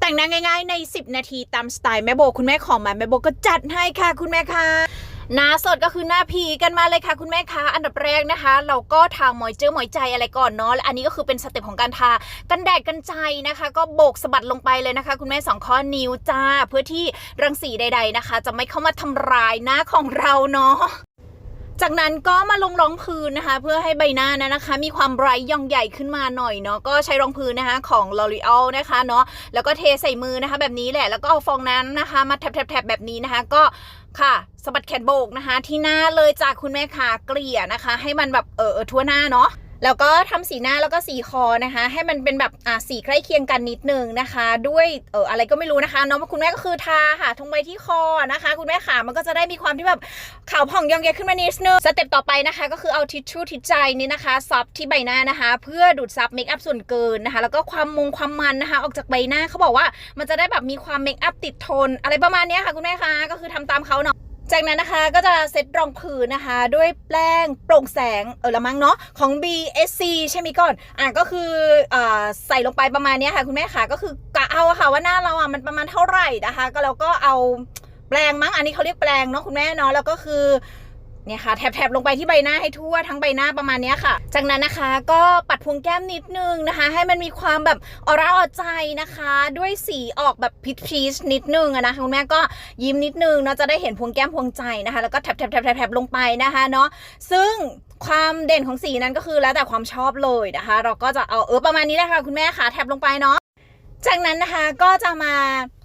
แต่งหน้าง่ายๆใน 10 นาทีตามสไตล์แม่โบ คุณแม่ขอมาแม่โบก็จัดให้ค่ะ คุณแม่ค่ะหน้าสดก็คือหน้าพีกันมาเลยค่ะ คุณแม่คะอันดับแรกนะคะ เราก็ทามอยเจอร์มอยใจอะไรก่อนเนาะและอันนี้ก็คือเป็นสเต็ปของการทากันแดดกันใจนะคะ ก็โบกสะบัดลงไปเลยนะคะ คุณแม่สองข้อนิ้วจ้า เพื่อที่รังสีใด ๆนะคะ จะไม่เข้ามาทำร้ายหน้าของเราเนาะ จากนั้นก็มาลงรองพื้นนะคะ เพื่อให้ใบหน้านะนะคะ มีความไบรท์ย่องใหญ่ขึ้นมาหน่อยเนาะก็ใช้รองพื้นนะคะของ L'Oreal นะคะเนาะแล้วก็เทใส่มือนะคะ แบบนี้แหละแล้วก็เอาฟองน้ำนะคะ มาแทบๆแบบนี้นะคะ ก็ค่ะสะบัดแขนโบกนะคะ ที่หน้าเลยจากคุณแม่ค่ะเกลี่ยนะคะ ให้มันแบบเออทั่วหน้าเนาะ แล้วก็ทำสีหน้าแล้วก็สีคอนะคะ ให้มันเป็นแบบอ่าสีใกล้เคียงกันนิดนึงนะคะ ด้วยเอออะไรก็ไม่รู้นะคะเนาะคุณแม่ก็คือทาค่ะทงใบที่คอนะคะ คุณแม่ขามันก็จะได้มีความที่แบบขาวผ่องยองแยขึ้นมานิดนึงสเต็ปต่อไปนะคะ ก็คือเอาทิชชู่ทิชใจนี่นะคะซับที่ใบหน้านะคะ เพื่อดูดซับเมคอัพส่วนเกินนะคะ แล้วก็ความมงความมันนะคะ ออกจากใบหน้าเขาบอกว่ามันจะได้แบบมีความเมคอัพติดทน อะไรประมาณนี้ค่ะคุณแม่คะก็คือทำตามเขาเนาะ จากนั้นนะคะก็จะเซตรองพื้นนะคะ ด้วยแป้งโปร่งแสงเออละมั้งเนาะของ BSC ใช่ไหมก่อนอะก็คืออ่าใส่ลงไปประมาณนี้ค่ะ คุณแม่ค่ะก็คือกะเอาค่ะว่าหน้าเราอะมันประมาณเท่าไหร่นะคะ ก็เราก็เอาแปรงมั้งอันนี้เขาเรียกแปรงเนาะคุณแม่เนาะแล้วก็คือ เนี่ยค่ะแถบๆลงไปที่ใบหน้าให้ทั่วทั้งใบหน้าประมาณนี้ค่ะ จากนั้นนะคะก็ปัดพวงแก้มนิดนึงนะคะ ให้มันมีความแบบออร่าออใจนะคะ ด้วยสีออกแบบพีชพีชนิดนึงนะคะคุณแม่ก็ยิ้มนิดนึงเนาะจะได้เห็นพวงแก้มพวงใจนะคะ แล้วก็แถบแถบแถบแถบแถบลงไปนะคะเนาะซึ่งความเด่นของสีนั้นก็คือแล้วแต่ความชอบเลยนะคะ เราก็จะเอาเออประมาณนี้แหละค่ะคุณแม่ค่ะแถบลงไปเนาะจากนั้นนะคะก็จะมา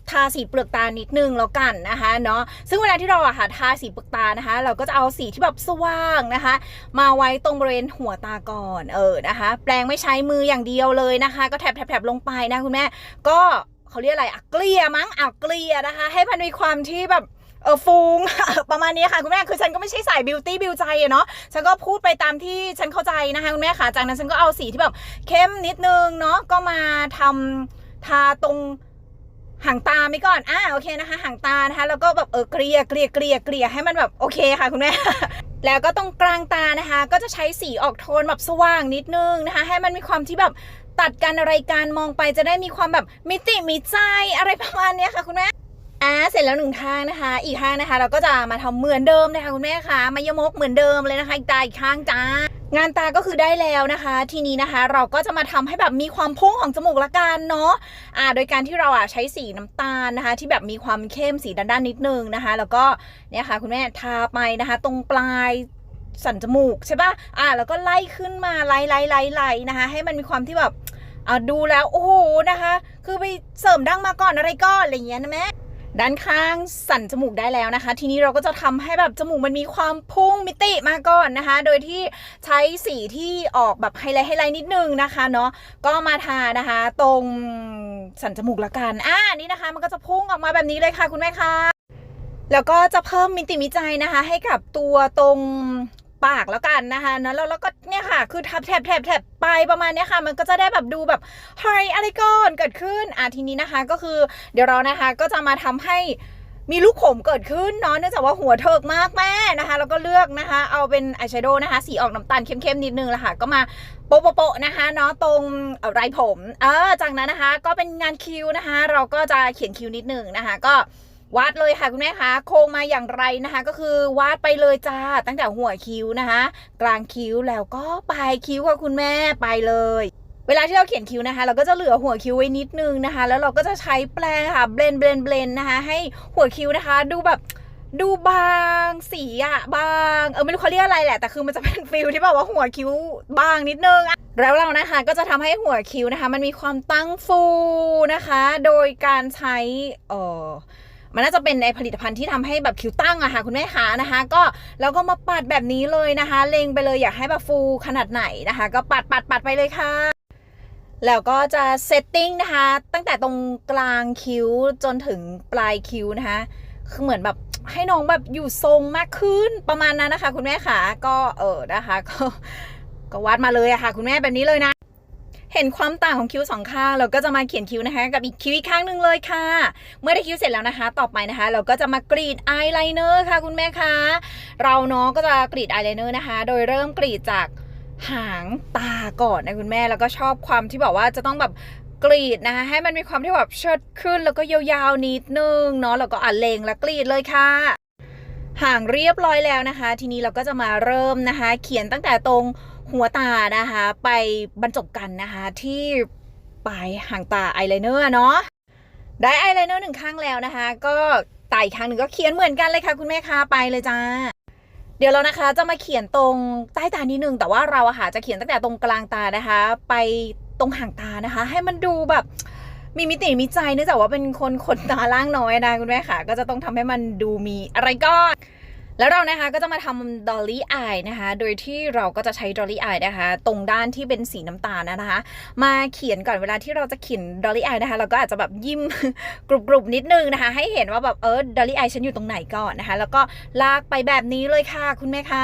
ทาสีเปลือกตานิดนึงแล้วกันนะคะเนาะซึ่งเวลาที่เราอะค่ะทาสีเปลือกตานะคะ เราก็จะเอาสีที่แบบสว่างนะคะ มาไว้ตรงบริเวณหัวตาก่อนเออนะคะ แปรงไม่ใช้มืออย่างเดียวเลยนะคะ ก็แถบแถบแถบลงไปนะคุณแม่ก็เขาเรียกอะไรอะเกลี่ยมั้งอะเกลี่ยนะคะ ให้มันมีความที่แบบเออฟูงประมาณนี้ค่ะคุณแม่คือฉันก็ไม่ใช่สายบิวตี้บิวใจเนาะฉันก็พูดไปตามที่ฉันเข้าใจนะคะคุณแม่ค่ะจากนั้นฉันก็เอาสีที่แบบเข้มนิดนึงเนาะก็มาทำทาตรง หางตาไม่ก่อน อ่า โอเคนะคะหางตานะคะ แล้วก็แบบเออเกลี่ย เกลี่ย เกลี่ย เกลี่ย ให้มันแบบโอเคค่ะคุณแม่ แล้วก็ตรงกลางตานะคะ ก็จะใช้สีออกโทนแบบสว่างนิดนึงนะคะ ให้มันมีความที่แบบตัดกันอะไรการมองไปจะได้มีความแบบมิติมีใจอะไรประมาณนี้ค่ะคุณแม่อ่าเสร็จแล้วหนึ่งข้างนะคะ อีกข้างนะคะ เราก็จะมาทำเหมือนเดิมนะคะคุณแม่คะมายมกเหมือนเดิมเลยนะคะอีกตาอีกข้างจ้า งานตาก็คือได้แล้วนะคะ ทีนี้นะคะเราก็จะมาทำให้แบบมีความพุ่งของจมูกละกันเนาะอ่าโดยการที่เราอะใช้สีน้ำตาลนะคะ ที่แบบมีความเข้มสีด้านๆนิดนึงนะคะ แล้วก็เนี่ยค่ะคุณแม่ทาไปนะคะ ตรงปลายสันจมูกใช่ปะอ่าแล้วก็ไล่ขึ้นมาไล่ไล่ไล่ไล่นะคะ ให้มันมีความที่แบบอ่าดูแล้วโอ้โหนะคะ คือไปเสริมดั้งมาก่อนอะไรก่อนอะไรเงี้ยนะแม่ ด้านข้างสันจมูกได้แล้วนะคะ ทีนี้เราก็จะทำให้แบบจมูกมันมีความพุ่งมิติมาก่อนนะคะ โดยที่ใช้สีที่ออกแบบไฮไลท์ไฮไลท์นิดนึงนะคะเนาะก็มาทานะคะ ตรงสันจมูกละกันอ่านี่นะคะ มันก็จะพุ่งออกมาแบบนี้เลยค่ะคุณแม่คะแล้วก็จะเพิ่มมิติมิใจนะคะ ให้กับตัวตรง ปากแล้วกันนะคะนอะแล้วแล้วก็เนี่ยค่ะ คือทับแถบแถบแถบไปประมาณเนี้ยค่ะ มันก็จะได้แบบดูแบบเฮ้ยอะไรก่อนเกิดขึ้นอะทีนี้นะคะก็คือเดี๋ยวเรานะคะก็จะมาทำให้มีลูกผมเกิดขึ้นเนาะเนื่องจากว่าหัวเถิกมากแม่นะคะแล้วก็เลือกนะคะ เอาเป็นอายแชโดว์นะคะ สีออกน้ำตาลเข้มๆนิดนึงละค่ะ ก็มาโปะโปะโปะนะคะเนาะตรงอ่อไรผม เออจากนั้นนะคะ ก็เป็นงานคิ้วนะคะ เราก็จะเขียนคิ้วนิดนึงนะคะ ก็ วาดเลยค่ะคุณแม่คะโครงมาอย่างไรนะคะ ก็คือวาดไปเลยจ้า ตั้งแต่หัวคิ้วนะคะ กลางคิ้วแล้วก็ปลายคิ้วค่ะคุณแม่ไปเลยเวลาที่เราเขียนคิ้วนะคะ เราก็จะเหลือหัวคิ้วไว้นิดนึงนะคะ แล้วเราก็จะใช้แปรงค่ะเบลนเบลนเบลนนะคะให้หัวคิ้วนะคะ ดูแบบดูบางสีอะบางเออไม่รู้เขาเรียกอะไรแหละแต่คือมันจะเป็นฟิลที่แบบว่าหัวคิ้วบางนิดนึงอะแล้วเรานะคะก็จะทำให้หัวคิ้วนะคะ มันมีความตั้งฟูนะคะ โดยการใช้เออ มันน่าจะเป็นในผลิตภัณฑ์ที่ทำให้แบบคิ้วตั้งอะค่ะคุณแม่คะนะคะ ก็แล้วก็มาปัดแบบนี้เลยนะคะ เล็งไปเลยอยากให้แบบฟูขนาดไหนนะคะ ก็ปัดปัดปัดไปเลยค่ะแล้วก็จะเซตติ้งนะคะ ตั้งแต่ตรงกลางคิ้วจนถึงปลายคิ้วนะคะ คือเหมือนแบบให้น้องแบบอยู่ทรงมากขึ้นประมาณนั้นนะคะ คุณแม่ค่ะก็เออนะคะ ก็ก็วาดมาเลยอะค่ะ คุณแม่แบบนี้เลยนะ เห็นความต่างของคิ้วสองข้างเราก็จะมาเขียนคิ้วนะคะ กับอีกคิ้วอีกข้างหนึ่งเลยค่ะ เมื่อได้คิ้วเสร็จแล้วนะคะ ต่อไปนะคะ เราก็จะมากรีดอายไลเนอร์ค่ะคุณแม่คะเราเนาะก็จะกรีดอายไลเนอร์นะคะ โดยเริ่มกรีดจากหางตาก่อนนะคุณแม่แล้วก็ชอบความที่แบบว่าจะต้องแบบกรีดนะคะให้มันมีความที่แบบเชิดขึ้นแล้วก็ยาวๆนิดนึงเนาะแล้วก็อะเลงและกรีดเลยค่ะห่างเรียบร้อยแล้วนะคะ ทีนี้เราก็จะมาเริ่มนะคะ เขียนตั้งแต่ตรง หัวตานะคะ ไปบรรจบกันนะคะที่ปลายหางตาอายไลเนอร์เนาะได้อายไลเนอร์หนึ่งข้างแล้วนะคะ ก็ตาอีกข้างหนึ่งก็เขียนเหมือนกันเลยค่ะ คุณแม่คะไปเลยจ้าเดี๋ยวเรานะคะจะมาเขียนตรงใต้ตานิดนึง แต่ว่าเราอะค่ะจะเขียนตั้งแต่ตรงกลางตานะคะ ไปตรงห่างตานะคะ ให้มันดูแบบมีมิติมีใจเนื่องจากว่าเป็นคนขนตาล่างน้อยนะคุณแม่ค่ะ ก็จะต้องทำให้มันดูมีอะไรก็ แล้วเรานะคะก็จะมาทำดอลลี่อายนะคะ โดยที่เราก็จะใช้ดอลลี่อายนะคะ ตรงด้านที่เป็นสีน้ำตาลนะคะ มาเขียนก่อนเวลาที่เราจะเขียนดอลลี่อายนะคะ เราก็อาจจะแบบยิ้มกรุบๆนิดนึงนะคะ ให้เห็นว่าแบบเออดอลลี่อายฉันอยู่ตรงไหนก่อนนะคะ แล้วก็ลากไปแบบนี้เลยค่ะคุณแม่คะ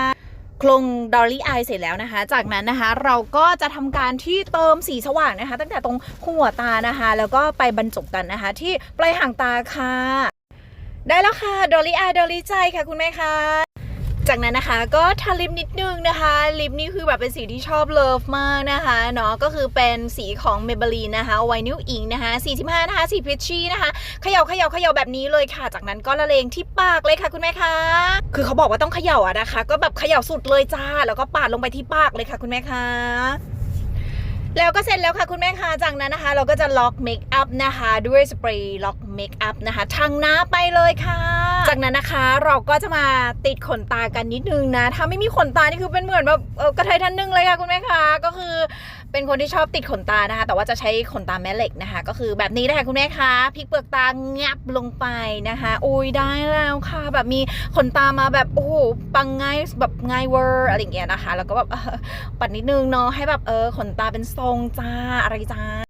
โครงดอลลี่อายเสร็จแล้วนะคะ จากนั้นนะคะเราก็จะทำการที่เติมสีสว่างนะคะ ตั้งแต่ตรงหัวตานะคะ แล้วก็ไปบรรจบกันนะคะ ที่ปลายหางตาค่ะ ได้แล้วค่ะ ดอลลี่อายดอลลี่ใจค่ะคุณแม่คะจากนั้นนะคะก็ทาลิปนิดนึงนะคะลิปนี่คือแบบเป็นสีที่ชอบเลิฟมากนะคะเนาะก็คือเป็นสีของ Maybelline นะคะไวนิลอิงนะคะ 45 นะคะ สีพิชชี่นะคะเขย่าเขย่าเขย่าแบบนี้เลยค่ะ จากนั้นก็ละเลงที่ปากเลยค่ะคุณแม่คะคือเขาบอกว่าต้องเขย่าอะนะคะ ก็แบบเขย่าสุดเลยจ้า แล้วก็ปาดลงไปที่ปากเลยค่ะคุณแม่คะแล้วก็เสร็จแล้วค่ะคุณแม่คะจากนั้นนะคะ เราก็จะล็อกเมคอัพนะคะด้วยสเปรย์ล็อก เมคอัพนะคะทางหน้าไปเลยค่ะ จากนั้นนะคะเราก็จะมาติดขนตากันนิดนึงนะ ถ้าไม่มีขนตานี่คือเป็นเหมือนแบบกระเทยท่านนึงเลยค่ะคุณแม่คะก็คือเป็นคนที่ชอบติดขนตานะคะ แต่ว่าจะใช้ขนตาแม่เหล็กนะคะ ก็คือแบบนี้นะคะคุณแม่คะพลิกเปลือกตางับลงไปนะคะอุ้ยได้แล้วค่ะ แบบมีขนตามาแบบโอ้โหปังง่ายแบบง่ายเวอร์อะไรอย่างเงี้ยนะคะ แล้วก็แบบปัดนิดนึงเนาะให้แบบเออขนตาเป็นทรงจ้าอะไรจ้า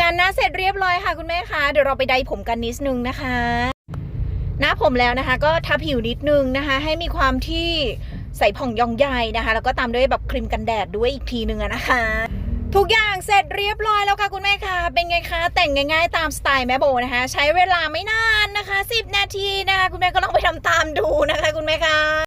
งานหน้าเสร็จเรียบร้อยค่ะคุณแม่คะเดี๋ยวเราไปไดผมกันนิดนึงนะคะ หน้าผมแล้วนะคะ ก็ทาผิวนิดนึงนะคะ ให้มีความที่ใส่ผ่องยองใยนะคะ แล้วก็ตามด้วยแบบครีมกันแดดด้วยอีกทีนึงนะคะ ทุกอย่างเสร็จเรียบร้อยแล้วค่ะคุณแม่คะเป็นไงคะแต่งง่ายๆตามสไตล์แม่โบนะคะ ใช้เวลาไม่นานนะคะ 10 นาทีนะคะ คุณแม่ก็ลองไปทำตามดูนะคะ คุณแม่คะ